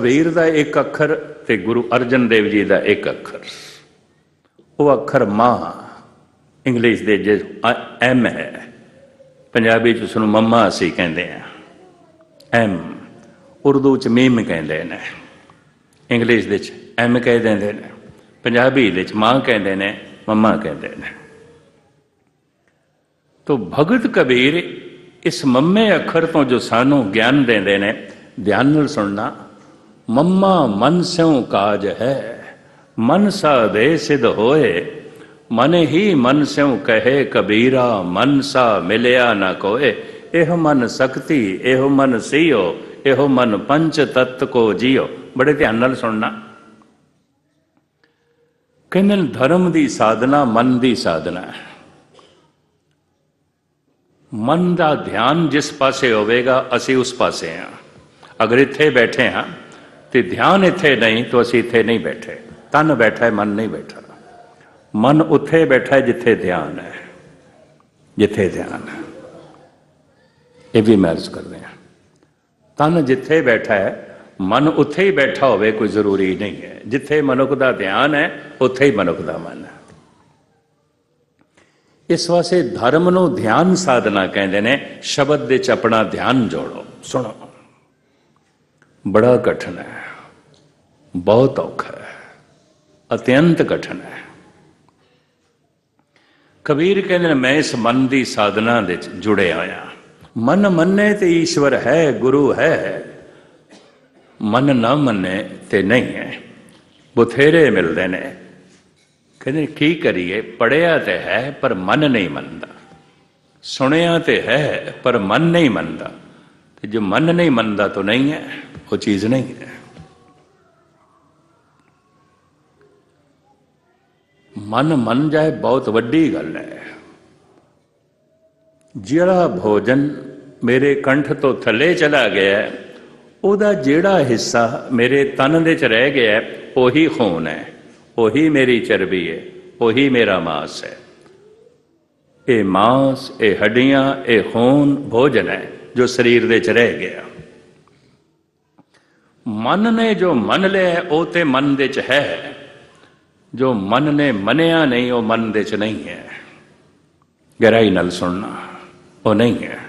ਕਬੀਰ ਦਾ ਇੱਕ ਅੱਖਰ ਤੇ ਗੁਰੂ ਅਰਜਨ ਦੇਵ ਜੀ ਦਾ ਇੱਕ ਅੱਖਰ। ਉਹ ਅੱਖਰ ਮਾਂ, ਇੰਗਲਿਸ਼ ਦੇ ਜੇ ਐਮ ਹੈ। ਪੰਜਾਬੀ ਚ ਉਸ ਨੂੰ ਮੰਮਾ ਅਸੀਂ ਕਹਿੰਦੇ ਆ ਐਮ, ਉਰਦੂ ਚ ਮੀਮ ਕਹਿੰਦੇ ਨੇ। ਇੰਗਲਿਸ਼ ਦੇ ਚ ਐਮ ਕਹਿ ਦਿੰਦੇ ਨੇ। ਪੰਜਾਬੀ ਦੇ ਚ ਮਾਂ ਕਹਿੰਦੇ ਨੇ, ਮੰਮਾ ਕਹਿੰਦੇ ਨੇ। ਤੋ ਭਗਤ ਕਬੀਰ ਇਸ ਮੰਮੇ ਅੱਖਰ ਤੋਂ ਜੋ ਸਾਨੂੰ ਗਿਆਨ ਦਿੰਦੇ ਨੇ, ਧਿਆਨ ਨਾਲ ਸੁਣਨਾ ਮੰਮਾ ਮਨ ਸਿਉ ਕਾਜ ਹੈ ਮਨ ਸਾ ਦੇ ਸਿਧ ਹੋਏ ਮਨ ਹੀ ਮਨ ਸਿਉ ਕਹੇ ਕਬੀਰਾ ਮਨ ਸਾ ਮਿਲਿਆ ਨਾ ਕੋਏ ਇਹ ਮਨ ਸਕਤੀ ਇਹੋ ਮਨ ਸੀਓ ਇਹੋ ਮਨ ਪੰਚ ਤਤ ਕੋ ਜੀਓ ਬੜੇ ਧਿਆਨ ਨਾਲ ਸੁਣਨਾ ਕਹਿੰਦੇ ਨੇ ਧਰਮ ਦੀ ਸਾਧਨਾ ਮਨ ਦੀ ਸਾਧਨਾ ਹੈ ਮਨ ਦਾ ਧਿਆਨ ਜਿਸ ਪਾਸੇ ਹੋਵੇਗਾ ਅਸੀਂ ਉਸ ਪਾਸੇ ਹਾਂ ਅਗਰ ਇੱਥੇ ਬੈਠੇ ਹਾਂ ਤੇ ਧਿਆਨ ਇੱਥੇ ਨਹੀਂ ਤਾਂ ਅਸੀਂ ਇੱਥੇ ਨਹੀਂ ਬੈਠੇ ਤਨ ਬੈਠਾ ਹੈ ਮਨ ਨਹੀਂ ਬੈਠਾ ਮਨ ਉੱਥੇ ਬੈਠਾ ਹੈ ਜਿੱਥੇ ਧਿਆਨ ਹੈ ਜਿੱਥੇ ਧਿਆਨ ਹੈ ਇਹ ਵੀ ਮਹਿਸੂਸ ਕਰਦੇ ਹਾਂ ਤਨ ਜਿੱਥੇ ਬੈਠਾ ਹੈ ਮਨ ਉੱਥੇ ਹੀ ਬੈਠਾ ਹੋਵੇ ਕੋਈ ਜ਼ਰੂਰੀ ਨਹੀਂ ਹੈ ਜਿੱਥੇ ਮਨੁੱਖ ਦਾ ਧਿਆਨ ਹੈ ਉੱਥੇ ਹੀ ਮਨੁੱਖ ਦਾ ਮਨ ਹੈ ਇਸ ਵਾਸਤੇ ਧਰਮ ਨੂੰ ਧਿਆਨ ਸਾਧਨਾ ਕਹਿੰਦੇ ਨੇ ਸ਼ਬਦ ਦੇ ਚ ਆਪਣਾ ਧਿਆਨ ਜੋੜੋ ਸੁਣੋ ਬੜਾ ਕਠਿਨ ਹੈ ਬਹੁਤ ਔਖਾ ਹੈ ਅਤਿਅੰਤ ਕਠਿਨ ਹੈ ਕਬੀਰ ਕਹਿੰਦੇ ਨੇ ਮੈਂ ਇਸ ਮਨ ਦੀ ਸਾਧਨਾ ਦੇ ਚ ਜੁੜਿਆ ਹੋਇਆ ਮਨ ਮੰਨੇ ਤੇ ਈਸ਼ਵਰ ਹੈ ਗੁਰੂ ਹੈ ਮਨ ਨਾ ਮੰਨੇ ਤੇ ਨਹੀਂ ਹੈ ਬਥੇਰੇ ਮਿਲਦੇ ਨੇ ਕਹਿੰਦੇ ਕੀ ਕਰੀਏ ਪੜਿਆ ਤੇ ਹੈ ਪਰ ਮਨ ਨਹੀਂ ਮੰਨਦਾ ਸੁਣਿਆ ਤੇ ਹੈ ਪਰ ਮਨ ਨਹੀਂ ਮੰਨਦਾ ਤੇ ਜੋ ਮਨ ਨਹੀਂ ਮੰਨਦਾ ਤਾਂ ਨਹੀਂ ਹੈ ਉਹ ਚੀਜ਼ ਨਹੀਂ ਹੈ ਮਨ ਮੰਨ ਜਾਏ ਬਹੁਤ ਵੱਡੀ ਗੱਲ ਹੈ। ਜਿਹੜਾ ਭੋਜਨ ਮੇਰੇ ਕੰਠ ਤੋਂ ਥੱਲੇ ਚਲਾ ਗਿਆ ਉਹਦਾ ਜਿਹੜਾ ਹਿੱਸਾ ਮੇਰੇ ਤਨ ਦੇ ਚ ਰਹਿ ਗਿਆ ਉਹੀ ਖੂਨ ਹੈ, ਉਹੀ ਮੇਰੀ ਚਰਬੀ ਹੈ, ਉਹੀ ਮੇਰਾ ਮਾਸ ਹੈ। ਇਹ ਮਾਸ, ਇਹ ਹੱਡੀਆਂ, ਇਹ ਖੂਨ ਭੋਜਨ ਹੈ ਜੋ ਸਰੀਰ ਦੇ ਚ ਰਹਿ ਗਿਆ। ਮਨ ਨੇ ਜੋ ਮੰਨ ਲਿਆ ਉਹ ਤੇ ਮਨ ਦੇ ਚ ਹੈ। ਜੋ ਮਨ ਨੇ ਮੰਨਿਆ ਨਹੀਂ ਉਹ ਮਨ ਦੇ ਚ ਨਹੀਂ ਹੈ ਗਹਿਰਾਈ ਨਾਲ ਸੁਣਨਾ ਉਹ ਨਹੀਂ ਹੈ